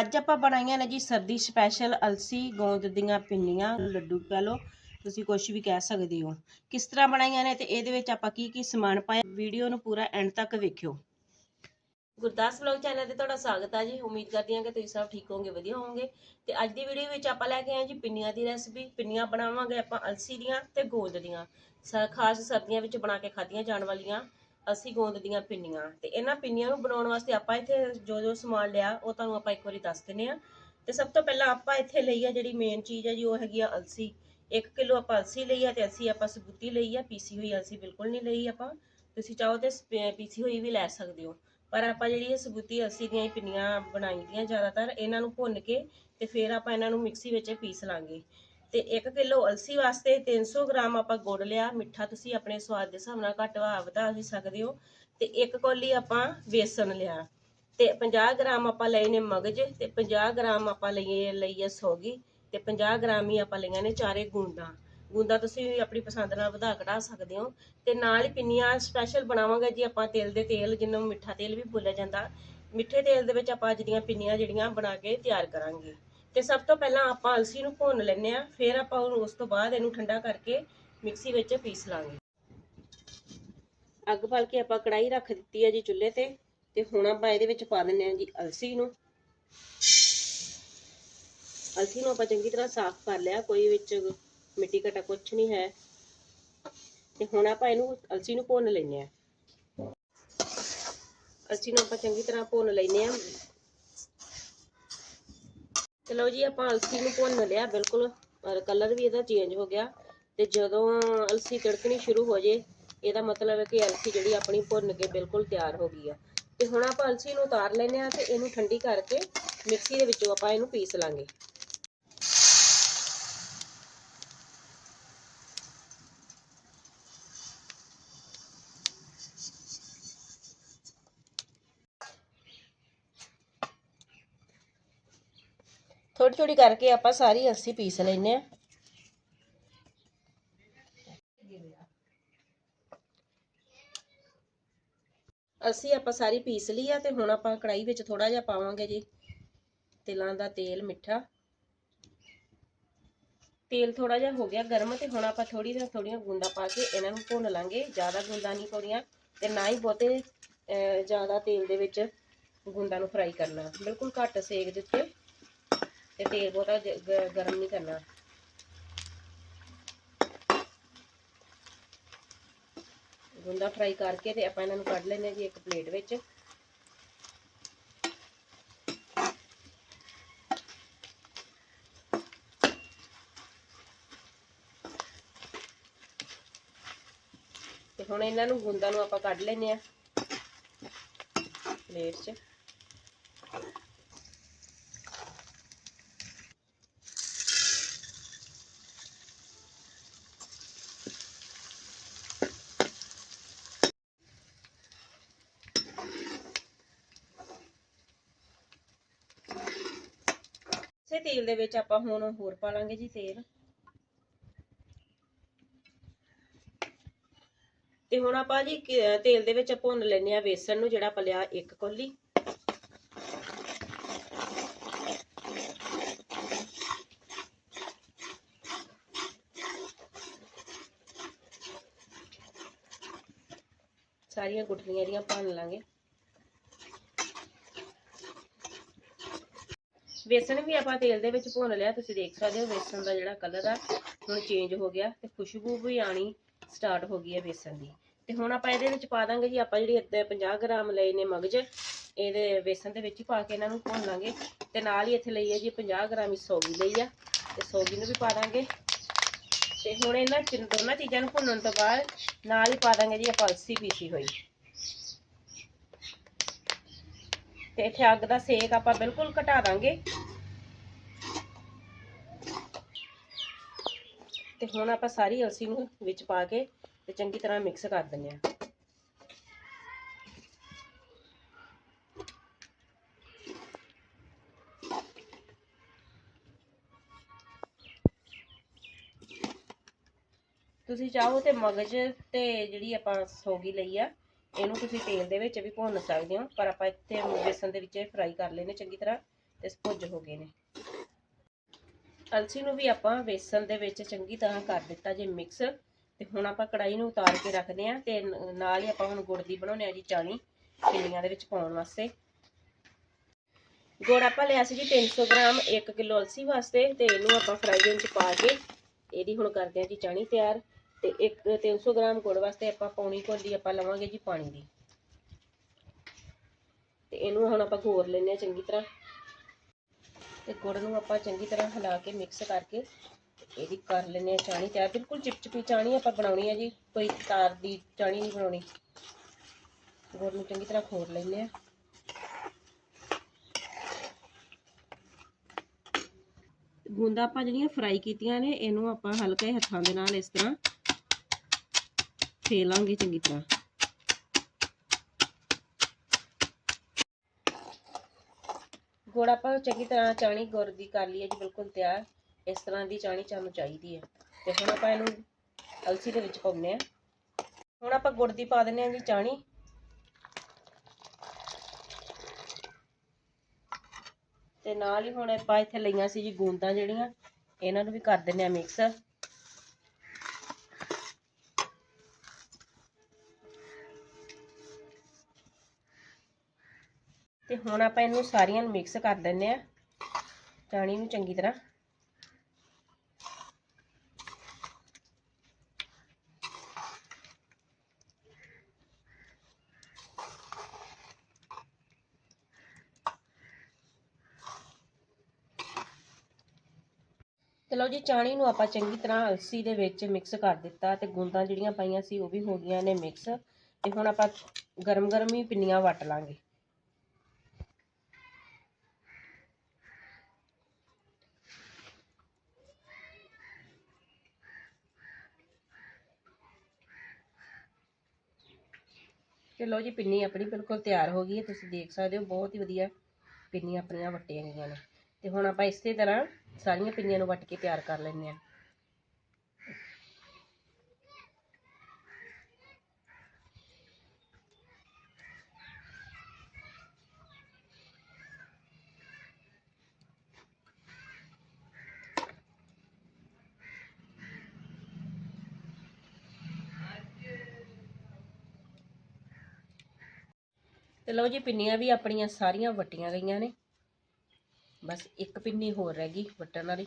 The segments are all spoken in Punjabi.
ਅੱਜ ਆਪਾਂ ਬਣਾਈਆਂ ਨੇ ਜੀ ਸਰਦੀ ਸਪੈਸ਼ਲ ਅਲਸੀ, ਗੋਂਦ ਦੀਆਂ ਪਿੰਨੀਆਂ, ਲੱਡੂ ਕਹਿ ਲਓ, ਤੁਸੀਂ ਕੁਝ ਵੀ ਕਹਿ ਸਕਦੇ ਹੋ। ਕਿਸ ਤਰ੍ਹਾਂ ਬਣਾਈਆਂ ਨੇ ਤੇ ਇਹਦੇ ਵਿੱਚ ਆਪਾਂ ਕੀ ਕੀ ਸਮਾਨ ਪਾਇਆ, ਵੀਡੀਓ ਨੂੰ ਪੂਰਾ ਐਂਡ ਤੱਕ ਵੇਖਿਓ। ਗੁਰਦਾਸ ਵਲੌਗ ਚੈਨਲ ਤੇ ਤੁਹਾਡਾ ਸਵਾਗਤ ਹੈ ਜੀ। ਉਮੀਦ ਕਰਦੀ ਹਾਂ ਕਿ ਤੁਸੀਂ ਸਭ ਠੀਕ ਹੋਵੋਗੇ, ਵਧੀਆ ਹੋਵੋਗੇ। ਤੇ ਅੱਜ ਦੀ ਵੀਡੀਓ ਵਿੱਚ ਆਪਾਂ ਲੈ ਕੇ ਆਏ ਜੀ ਪਿੰਨੀਆਂ ਦੀ ਰੈਸਪੀ ਪਿੰਨੀਆਂ ਬਣਾਵਾਂਗੇ ਆਪਾਂ ਅਲਸੀ ਦੀਆਂ ਤੇ ਗੋਂਦ ਦੀਆਂ। ਸ- ਖਾਸ ਸਰਦੀਆਂ ਵਿੱਚ ਬਣਾ ਕੇ ਖਾਧੀਆਂ ਜਾਣ ਵਾਲੀਆਂ। ਅਸੀਂ ਗੋਂਦ ਦੀਆਂ ਪਿੰਨੀਆਂ। ਤੇ ਇਹਨਾਂ ਪਿੰਨੀਆਂ ਨੂੰ ਬਣਾਉਣ ਵਾਸਤੇ ਆਪਾਂ ਇੱਥੇ ਜੋ ਜੋ ਸਮਾਨ ਲਿਆ, ਉਹ ਤੁਹਾਨੂੰ ਆਪਾਂ ਇੱਕ ਵਾਰੀ ਦੱਸ ਦਿੰਨੇ ਆ ਤੇ ਸਭ ਤੋਂ ਪਹਿਲਾਂ ਆਪਾਂ ਇੱਥੇ ਲਈ ਆ ਜਿਹੜੀ ਮੇਨ ਚੀਜ਼ ਹੈ ਜੀ, ਉਹ ਹੈਗੀ ਆ ਅਲਸੀ। 1 ਕਿਲੋ ਆਪਾਂ ਅਲਸੀ ਲਈ ਆ ਤੇ ਅਲਸੀ ਆਪਾਂ ਸਬੂਤੀ ਲਈ ਆ। ਪੀਸੀ ਹੋਈ ਅਲਸੀ ਬਿਲਕੁਲ ਨਹੀਂ ਲਈ ਆਪਾਂ। ਤੁਸੀਂ ਚਾਹੋ ਤੇ ਪੀਸੀ ਹੋਈ ਵੀ ਲੈ ਸਕਦੇ ਹੋ। ਪਰ ਆਪਾਂ ਜਿਹੜੀ ਇਹ ਸਬੂਤੀ ਅਲਸੀ ਦੀਆਂ ਹੀ ਪਿੰਨੀਆਂ ਬਣਾਈ ਦੀਆਂ ਜ਼ਿਆਦਾਤਰ, ਇਹਨਾਂ ਨੂੰ ਭੁੰਨ ਕੇ ਤੇ ਫਿਰ ਆਪਾਂ ਇਹਨਾਂ ਨੂੰ ਮਿਕਸੀ ਵਿੱਚ ਪੀਸ ਲਾਂਗੇ। ਤੇ 1 ਕਿਲੋ ਅਲਸੀ ਵਾਸਤੇ 300 ਗ੍ਰਾਮ ਆਪਾਂ ਗੁੜ ਲਿਆ, ਮਿੱਠਾ ਤੁਸੀਂ ਆਪਣੇ ਸਵਾਦ ਦੇ ਹਿਸਾਬ ਨਾਲ ਘੱਟ ਵਧਾ ਵੀ ਸਕਦੇ ਹੋ। ਤੇ ਇੱਕ ਕੋਲੀ ਆਪਾਂ ਬੇਸਨ ਲਿਆ। ਤੇ 50 ਗ੍ਰਾਮ ਆਪਾਂ ਲਏ ਨੇ ਮਗਜ ਤੇ 50 ਗ੍ਰਾਮ ਆਪਾਂ ਲਈਏ, ਲਈ ਹੈ ਸੌਗੀ। ਤੇ 50 ਗ੍ਰਾਮ ਹੀ ਆਪਾਂ ਲਈਆਂ ਨੇ ਚਾਰੇ ਗੂੰਦਾਂ। ਗੂੰਦਾਂ ਤੁਸੀਂ ਆਪਣੀ ਪਸੰਦ ਨਾਲ ਵਧਾ ਘਟਾ ਸਕਦੇ ਹੋ। ਤੇ ਨਾਲ ਹੀ ਪਿੰਨੀਆਂ ਸਪੈਸ਼ਲ ਬਣਾਵਾਂਗੇ ਜੀ ਆਪਾਂ ਤਿਲ ਦੇ ਤੇਲ, ਜਿਹਨੂੰ ਮਿੱਠਾ ਤੇਲ ਵੀ ਬੋਲਿਆ ਜਾਂਦਾ। ਮਿੱਠੇ ਤੇਲ ਦੇ ਵਿੱਚ ਆਪਾਂ ਅੱਜ ਦੀਆਂ ਪਿੰਨੀਆਂ ਜਿਹੜੀਆਂ ਬਣਾ ਕੇ ਤਿਆਰ ਕਰਾਂਗੇ। ਤੇ ਸਭ ਤੋਂ ਪਹਿਲਾਂ ਆਪਾਂ ਅਲਸੀ ਨੂੰ ਭੁੰਨ ਲੈਂਦੇ ਆ ਫਿਰ ਆਪਾਂ ਉਸ ਤੋਂ ਬਾਅਦ ਇਹਨੂੰ ਠੰਡਾ ਕਰਕੇ ਮਿਕਸੀ ਵਿੱਚ ਪੀਸ ਲਾਂਗੇ। ਅੱਗ ਬਾਲ ਕੇ ਆਪਾਂ ਕੜਾਈ ਰੱਖ ਦਿੱਤੀ ਹੈ ਜੀ ਚੁੱਲ੍ਹੇ ਤੇ ਤੇ ਹੁਣ ਆਪਾਂ ਇਹਦੇ ਵਿੱਚ ਪਾ ਦਿੰਨੇ ਆ ਜੀ ਅਲਸੀ ਨੂੰ। ਅਲਸੀ ਨੂੰ ਆਪਾਂ ਚੰਗੀ ਤਰ੍ਹਾਂ ਸਾਫ਼ ਕਰ ਲਿਆ, ਕੋਈ ਵਿੱਚ ਮਿੱਟੀ ਘਟਾ ਕੁਝ ਨਹੀਂ ਹੈ। ਤੇ ਹੁਣ ਆਪਾਂ ਇਹਨੂੰ ਅਲਸੀ ਨੂੰ ਭੁੰਨ ਲੈਨੇ ਆ ਅਲਸੀ ਨੂੰ ਆਪਾਂ ਚੰਗੀ ਤਰ੍ਹਾਂ ਭੁੰਨ ਲੈਨੇ ਆ ਚਲੋ ਜੀ, ਆਪਾਂ ਅਲਸੀ ਨੂੰ ਭੁੰਨ ਲਿਆ ਬਿਲਕੁਲ ਔਰ ਕਲਰ ਵੀ ਇਹਦਾ ਚੇਂਜ ਹੋ ਗਿਆ। ਤੇ ਜਦੋਂ ਅਲਸੀ ਤੜਕਣੀ ਸ਼ੁਰੂ ਹੋ ਜੇ, ਇਹਦਾ ਮਤਲਬ ਹੈ ਕਿ ਅਲਸੀ ਜਿਹੜੀ ਆਪਣੀ ਭੁੰਨ ਕੇ ਬਿਲਕੁਲ ਤਿਆਰ ਹੋ ਗਈ ਆ। ਤੇ ਹੁਣ ਆਪਾਂ ਅਲਸੀ ਨੂੰ ਉਤਾਰ ਲੈਨੇ ਆ ਤੇ ਇਹਨੂੰ ਠੰਡੀ ਕਰਕੇ ਮਿਕਸੀ ਦੇ ਵਿੱਚੋਂ ਆਪਾਂ ਇਹਨੂੰ ਪੀਸ ਲਾਂਗੇ। ਥੋੜੀ ਥੋੜੀ ਕਰਕੇ ਆਪਾਂ ਸਾਰੀ ਅੱਸੀ ਪੀਸ ਲੈਨੇ ਆ ਅਸੀਂ ਆਪਾਂ ਸਾਰੀ ਪੀਸ ਲਈ ਆ ਤੇ ਹੁਣ ਆਪਾਂ ਕੜਾਈ ਵਿੱਚ ਥੋੜਾ ਜਿਹਾ ਪਾਵਾਂਗੇ ਜੀ ਤਿਲਾਂ ਦਾ ਤੇਲ ਮਿੱਠਾ। ਤੇਲ ਥੋੜਾ ਜਿਹਾ ਹੋ ਗਿਆ ਗਰਮ ਤੇ ਹੁਣ ਆਪਾਂ ਥੋੜੀ ਜਿਹਾ ਥੋੜੀਆਂ ਗੁੰਦਾ ਪਾ ਕੇ ਇਹਨਾਂ ਨੂੰ ਭੁੰਨ ਲਾਂਗੇ। ਜ਼ਿਆਦਾ ਗੁੰਦਾ ਨਹੀਂ ਪਾਉਣੀਆਂ ਤੇ ਨਾ ਹੀ ਬਹੁਤੇ ਅਹ, ਜ਼ਿਆਦਾ ਤੇਲ ਦੇ ਵਿੱਚ ਗੁੰਦਾ ਨੂੰ ਫਰਾਈ ਕਰਨਾ। ਬਿਲਕੁਲ ਘੱਟ ਸੇਕ ਦਿੱਤੇ। ਤੇ ਤੇਲ ਬਹੁਤਾ ਗਰਮ ਨਹੀਂ ਕਰਨਾ। ਗੁੰਦਾ ਫਰਾਈ ਕਰਕੇ ਤੇ ਆਪਾਂ ਇਹਨਾਂ ਨੂੰ ਕੱਢ ਲੈਨੇ ਜੀ ਇੱਕ ਪਲੇਟ ਵਿੱਚ। ਤੇ ਹੁਣ ਇਹਨਾਂ ਨੂੰ ਗੁੰਦਾਂ ਨੂੰ ਆਪਾਂ ਕੱਢ ਲੈਨੇ ਆ ਪਲੇਟ 'ਚ। ਇਸੇ ਤੇਲ ਦੇ ਵਿੱਚ ਆਪਾਂ ਹੁਣ ਹੋਰ ਪਾ ਲਾਂਗੇ ਜੀ ਤੇਲ। ਤੇ ਹੁਣ ਆਪਾਂ ਜੀ ਤੇਲ ਦੇ ਵਿੱਚ ਭੁੰਨ ਲੈਨੇ ਆ ਵੇਸਣ ਨੂੰ, ਜਿਹੜਾ ਆਪਾਂ ਲਿਆ ਇੱਕ ਕੋਲੀ। ਸਾਰੀਆਂ ਗੁਠਲੀਆਂ ਜਿਹੜੀਆਂ ਭੰਨ ਲਾਂਗੇ। ਵੇਸਣ ਵੀ ਆਪਾਂ ਤੇਲ ਦੇ ਵਿੱਚ ਭੁੰਨ ਲਿਆ, ਤੁਸੀਂ ਦੇਖ ਸਕਦੇ ਹੋ ਵੇਸਣ ਦਾ ਜਿਹੜਾ ਕਲਰ ਆ, ਹੁਣ ਚੇਂਜ ਹੋ ਗਿਆ ਤੇ ਖੁਸ਼ਬੂ ਵੀ ਆਣੀ ਸਟਾਰਟ ਹੋ ਗਈ ਹੈ ਵੇਸਣ ਦੀ। ਤੇ ਹੁਣ ਆਪਾਂ ਇਹਦੇ ਵਿੱਚ ਪਾ ਦਾਂਗੇ ਜੀ, ਆਪਾਂ ਜਿਹੜੀ ਇੱਥੇ 50 ਗ੍ਰਾਮ ਲਏ ਨੇ ਮਗਜ, ਇਹਦੇ ਵੇਸਣ ਦੇ ਵਿੱਚ ਹੀ ਪਾ ਕੇ ਇਹਨਾਂ ਨੂੰ ਭੁੰਨ ਲਾਂਗੇ। ਤੇ ਨਾਲ ਹੀ ਇੱਥੇ ਲਈ ਹੈ ਜੀ 50 ਗ੍ਰਾਮ ਹੀ ਸੌਗੀ ਲਈ ਆ, ਤੇ ਸੌਗੀ ਨੂੰ ਵੀ ਪਾ ਦਾਂਗੇ। ਤੇ ਹੁਣ ਇਹਨਾਂ ਚ- ਦੋਨਾਂ ਚੀਜ਼ਾਂ ਨੂੰ ਭੁੰਨਣ ਤੋਂ ਬਾਅਦ ਨਾਲ ਹੀ ਪਾ ਦਾਂਗੇ ਜੀ, ਆਪਾਂ ਅਲਸੀ ਪੀਸੀ ਹੋਈ। ਤੇ ਇੱਥੇ ਅੱਗ ਦਾ ਸੇਕ ਆਪਾਂ ਬਿਲਕੁਲ ਘਟਾ ਦਾਂਗੇ। ਤੇ ਹੁਣ ਆਪਾਂ ਸਾਰੀ ਅਲਸੀ ਨੂੰ ਵਿੱਚ ਪਾ ਕੇ ਤੇ ਚੰਗੀ ਤਰ੍ਹਾਂ ਮਿਕਸ ਕਰ ਦਿੰਦੇ ਆ ਤੁਸੀਂ ਚਾਹੋ ਤੇ ਮਗਜ ਤੇ ਜਿਹੜੀ ਆਪਾਂ ਸੌਗੀ ਲਈ ਆ ਇਹਨੂੰ ਤੁਸੀਂ ਤੇਲ ਦੇ ਵਿੱਚ ਵੀ ਭੁੰਨ ਸਕਦੇ ਹੋ, ਪਰ ਆਪਾਂ ਇੱਥੇ ਬੇਸਨ ਦੇ ਵਿੱਚ ਫਰਾਈ ਕਰ ਲੈਨੇ ਚੰਗੀ ਤਰ੍ਹਾਂ ਤੇ ਭੁੱਜ ਹੋ ਗਏ ਨੇ। ਅਲਸੀ ਨੂੰ ਵੀ ਆਪਾਂ ਵੇਸਣ ਦੇ ਵਿੱਚ ਚੰਗੀ ਤਰ੍ਹਾਂ ਕਰ ਦਿੱਤਾ ਜੇ ਮਿਕਸ ਤੇ ਹੁਣ ਆਪਾਂ ਕੜਾਈ ਨੂੰ ਉਤਾਰ ਕੇ ਰੱਖਦੇ ਆਂ ਤੇ ਨਾਲ ਹੀ ਆਪਾਂ ਹੁਣ ਗੁੜ ਦੀ ਬਣਾਉਣੇ ਆ ਜੀ ਚਾਣੀ ਪਿੰਨੀਆਂ ਦੇ ਵਿੱਚ ਪਾਉਣ ਵਾਸਤੇ। ਗੁੜ ਆਪਾਂ ਲਿਆ ਸੀ ਜੀ 300 ਗ੍ਰਾਮ 1 ਕਿਲੋ ਅਲਸੀ ਵਾਸਤੇ ਤੇ ਇਹਨੂੰ ਆਪਾਂ ਫਰਾਈ ਪੈਨ ਚ ਪਾ ਕੇ ਇਹਦੀ ਹੁਣ ਕਰਦੇ ਆ ਜੀ ਚਾਣੀ ਤਿਆਰ। ਤੇ ਇੱਕ 300 ਗ੍ਰਾਮ ਗੁੜ ਵਾਸਤੇ ਆਪਾਂ ਪੌਣੀ ਕੋਲੀ ਆਪਾਂ ਲਵਾਂਗੇ ਜੀ ਪਾਣੀ ਦੀ। ਤੇ ਇਹਨੂੰ ਹੁਣ ਆਪਾਂ ਘੋਰ ਲੈਨੇ ਆ ਚੰਗੀ ਤਰ੍ਹਾਂ। ਤੇ ਗੁੜ ਨੂੰ ਆਪਾਂ ਚੰਗੀ ਤਰ੍ਹਾਂ ਹਿਲਾ ਕੇ ਮਿਕਸ ਕਰਕੇ ਇਹਦੀ ਕਰ ਲੈਨੇ ਆ ਚਾਣੀ ਤਿਆਰ। ਬਿਲਕੁਲ ਚਿਪਚਿਪੀ ਚਾਣੀ ਆਪਾਂ ਬਣਾਉਣੀ ਆ ਜੀ, ਕੋਈ ਤਾਰ ਦੀ ਚਾਣੀ ਨਹੀਂ ਬਣਾਉਣੀ। ਗੁੜ ਨੂੰ ਚੰਗੀ ਤਰ੍ਹਾਂ ਖੋਰ ਲੈਨੇ ਆ ਗੁੰਦਾ ਆਪਾਂ ਜਿਹੜੀਆਂ ਫਰਾਈ ਕੀਤੀਆਂ ਨੇ, ਇਹਨੂੰ ਆਪਾਂ ਹਲਕੇ ਹੱਥਾਂ ਦੇ ਨਾਲ ਇਸ ਤਰ੍ਹਾਂ ਫੇਲਾਂਗੇ ਚੰਗੀ ਤਰ੍ਹਾਂ। ਗੁੜ ਆਪਾਂ ਚੰਗੀ ਤਰ੍ਹਾਂ ਚਾਣੀ ਗੁੜ ਦੀ ਕਰ ਲਈ ਹੈ ਜੀ, ਬਿਲਕੁਲ ਤਿਆਰ। ਇਸ ਤਰ੍ਹਾਂ ਦੀ ਚਾਣੀ ਸਾਨੂੰ ਚਾਹੀਦੀ ਹੈ। ਤੇ ਹੁਣ ਆਪਾਂ ਇਹਨੂੰ ਅਲਸੀ ਦੇ ਵਿੱਚ ਪਾਉਂਦੇ ਆ ਹੁਣ ਆਪਾਂ ਗੁੜ ਦੀ ਪਾ ਦਿੰਦੇ ਆ ਜੀ ਚਾਣੀ। ਤੇ ਨਾਲ ਹੀ ਹੁਣ ਆਪਾਂ ਇੱਥੇ ਲਈਆਂ ਸੀ ਜੀ ਗੂੰਦਾਂ ਜਿਹੜੀਆਂ, ਇਹਨਾਂ ਨੂੰ ਵੀ ਕਰ ਦਿੰਦੇ ਆ ਮਿਕਸ। ਤੇ ਹੁਣ ਆਪਾਂ ਇਹਨੂੰ ਸਾਰੀਆਂ ਨੂੰ ਮਿਕਸ ਕਰ ਦਿੰਦੇ ਆ ਚਾਣੀ ਨੂੰ ਚੰਗੀ ਤਰ੍ਹਾਂ। ਤੇ ਲਓ ਜੀ, ਚਾਣੀ ਨੂੰ ਆਪਾਂ ਚੰਗੀ ਤਰ੍ਹਾਂ ਅਲਸੀ ਦੇ ਵਿੱਚ ਮਿਕਸ ਕਰ ਦਿੱਤਾ ਤੇ ਗੁੰਦਾਂ ਜਿਹੜੀਆਂ ਪਾਈਆਂ ਸੀ ਉਹ ਵੀ ਹੋ ਗਈਆਂ ਨੇ ਮਿਕਸ ਤੇ ਹੁਣ ਆਪਾਂ ਗਰਮ ਗਰਮ ਹੀ ਪਿੰਨੀਆਂ ਵੱਟ ਲਾਂਗੇ। ਤੇ ਲਓ ਜੀ, ਪਿੰਨੀ ਆਪਣੀ ਬਿਲਕੁਲ ਤਿਆਰ ਹੋ ਗਈ ਹੈ, ਤੁਸੀਂ ਦੇਖ ਸਕਦੇ ਹੋ, ਬਹੁਤ ਹੀ ਵਧੀਆ ਪਿੰਨੀਆਂ ਆਪਣੀਆਂ ਵੱਟੀਆਂ ਗਈਆਂ ਨੇ। ਤੇ ਹੁਣ ਆਪਾਂ ਇਸੇ ਤਰ੍ਹਾਂ ਸਾਰੀਆਂ ਪਿੰਨੀਆਂ ਨੂੰ ਵੱਟ ਕੇ ਤਿਆਰ ਕਰ ਲੈਂਦੇ ਹਾਂ। ਤੇ ਲਓ ਜੀ ਪਿੰਨੀਆਂ ਵੀ ਆਪਣੀਆਂ ਸਾਰੀਆਂ ਵੱਟੀਆਂ ਗਈਆਂ ਨੇ। ਬਸ ਇੱਕ ਪਿੰਨੀ ਹੋਰ ਰਹਿ ਗਈ ਵੱਟਣ ਵਾਲੀ।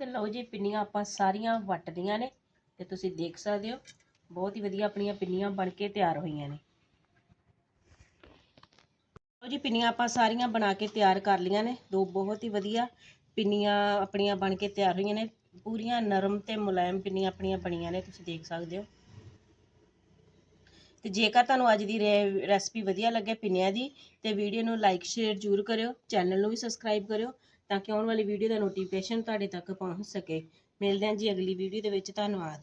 ਤੇ ਲਓ ਜੀ ਪਿੰਨੀਆਂ ਆਪਾਂ ਸਾਰੀਆਂ ਵੱਟਦੀਆਂ ਨੇ ਤੇ ਤੁਸੀਂ ਦੇਖ ਸਕਦੇ ਹੋ, ਬਹੁਤ ਹੀ ਵਧੀਆ ਆਪਣੀਆਂ ਪਿੰਨੀਆਂ ਬਣ ਕੇ ਤਿਆਰ ਹੋਈਆਂ ਨੇ। ਲਓ ਜੀ ਪਿੰਨੀਆਂ ਆਪਾਂ ਸਾਰੀਆਂ ਬਣਾ ਕੇ ਤਿਆਰ ਕਰ ਲਈਆਂ ਨੇ, ਦੋ ਬਹੁਤ ਹੀ ਵਧੀਆ ਪਿੰਨੀਆਂ ਆਪਣੀਆਂ ਬਣ ਕੇ ਤਿਆਰ ਹੋਈਆਂ ਨੇ। ਪੂਰੀਆਂ ਨਰਮ ਤੇ ਮੁਲਾਇਮ ਪਿੰਨੀਆਂ ਆਪਣੀਆਂ ਬਣੀਆਂ ਨੇ, ਤੁਸੀਂ ਦੇਖ ਸਕਦੇ ਹੋ। ਤੇ ਜੇਕਰ ਤੁਹਾਨੂੰ ਅੱਜ ਦੀ ਰੈਸਪੀ ਵਧੀਆ ਲੱਗੇ ਪਿੰਨਿਆਂ ਦੀ, ਤੇ ਵੀਡੀਓ ਨੂੰ ਲਾਈਕ ਸ਼ੇਅਰ ਜ਼ਰੂਰ ਕਰਿਓ ਚੈਨਲ ਨੂੰ ਵੀ ਸਬਸਕ੍ਰਾਈਬ ਕਰਿਓ, ਤਾਂ ਕਿ ਆਉਣ ਵਾਲੀ ਵੀਡੀਓ ਦਾ ਨੋਟੀਫਿਕੇਸ਼ਨ ਤੁਹਾਡੇ ਤੱਕ ਪਹੁੰਚ ਸਕੇ। ਮਿਲਦੇ ਹਾਂ ਜੀ ਅਗਲੀ ਵੀਡੀਓ ਦੇ ਵਿੱਚ, ਧੰਨਵਾਦ।